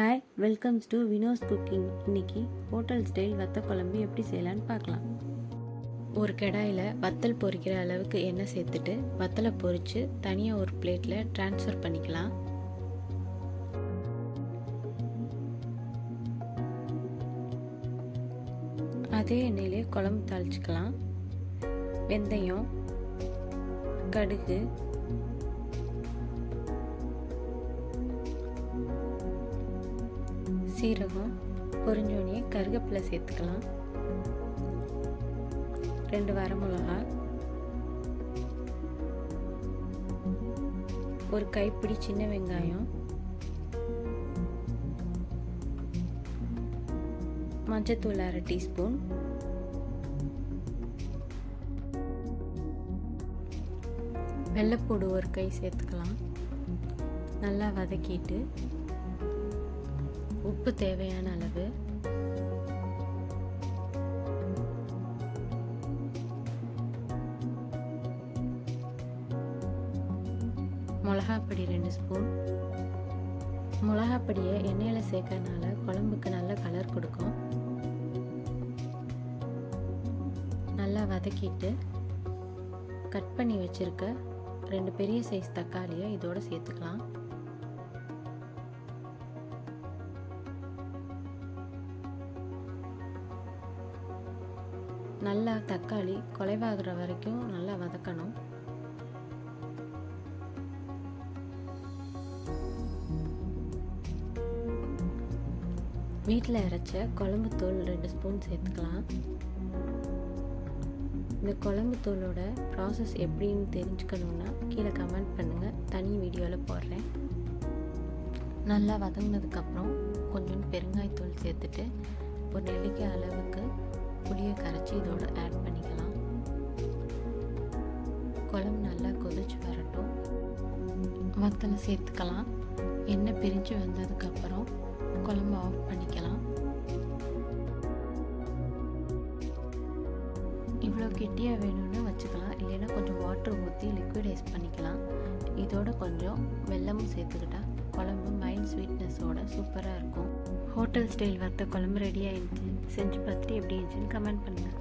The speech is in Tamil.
Hi welcomes to Vino's cooking இன்னைக்கு ஹோட்டல் ஸ்டைல் வத்த குழம்பு எப்படி செய்யலான்னு பார்க்கலாம். ஒரு கடாயில் வத்தல் பொரிக்கிற அளவுக்கு எண்ணெய் சேர்த்துட்டு வத்தலை பொரித்து தனியாக ஒரு பிளேட்டில் ட்ரான்ஸ்ஃபர் பண்ணிக்கலாம். அதே எண்ணெயிலே குழம்பு தாளிச்சிக்கலாம். வெந்தயம் கடுகு சீரகம் பொரிஞ்சோனியை கருவேப்பிலை சேர்த்துக்கலாம். ரெண்டு வரமிளகா ஒரு கைப்பிடி சின்ன வெங்காயம். மஞ்சத்தூள் அரை டீஸ்பூன். வெள்ளைப்பூடு ஒரு கை சேர்த்துக்கலாம். நல்லா வதக்கிட்டு உப்பு தேவையான அளவு. மிளகாப்பொடி ரெண்டு ஸ்பூன். மிளகாப்பொடியை எண்ணெயில் சேர்க்கறனால குழம்புக்கு நல்ல கலர் கொடுக்கும். நல்லா வதக்கிட்டு கட் பண்ணி வச்சுருக்க ரெண்டு பெரிய சைஸ் தக்காளியை இதோடு சேர்த்துக்கலாம். நல்லா தக்காளி குலைவாகிற வரைக்கும் நல்லா வதக்கணும். வீட்டில் அரைச்ச குழம்பு தூள் ரெண்டு ஸ்பூன் சேர்த்துக்கலாம். இந்த குழம்பு தூளோட ப்ராசஸ் எப்படின்னு தெரிஞ்சுக்கணுன்னா கீழே கமெண்ட் பண்ணுங்கள் தனி வீடியோவில் போடுறேன். நல்லா வதங்கினதுக்கப்புறம் கொஞ்சம் பெருங்காயத்தூள் சேர்த்துட்டு ஒரு நெல்லிக்காய் அளவுக்கு புளியை கரைச்சி இதோட ஆட் பண்ணிக்கலாம். குழம்பு நல்லா கொதிச்சு வரட்டும். வத்தலை சேர்த்துக்கலாம். எண்ணெய் பிரிஞ்சு வந்ததுக்கப்புறம் குழம்பு ஆஃப் பண்ணிக்கலாம். இவ்வளோ கெட்டியாக வேணும்னு வச்சுக்கலாம். இல்லைன்னா கொஞ்சம் வாட்டர் ஊற்றி லிக்விடைஸ் பண்ணிக்கலாம். இதோட கொஞ்சம் வெல்லமும் சேர்த்துக்கிட்டா குழம்பு மைல்ட் ஸ்வீட்னஸோட சூப்பராக இருக்கும். ஹோட்டல் ஸ்டைல் வத்த குழம்பு ரெடி ஆகிடுச்சு செஞ்சு பார்த்துட்டு எப்படி இருந்துச்சுன்னு கமெண்ட் பண்ணுங்கள்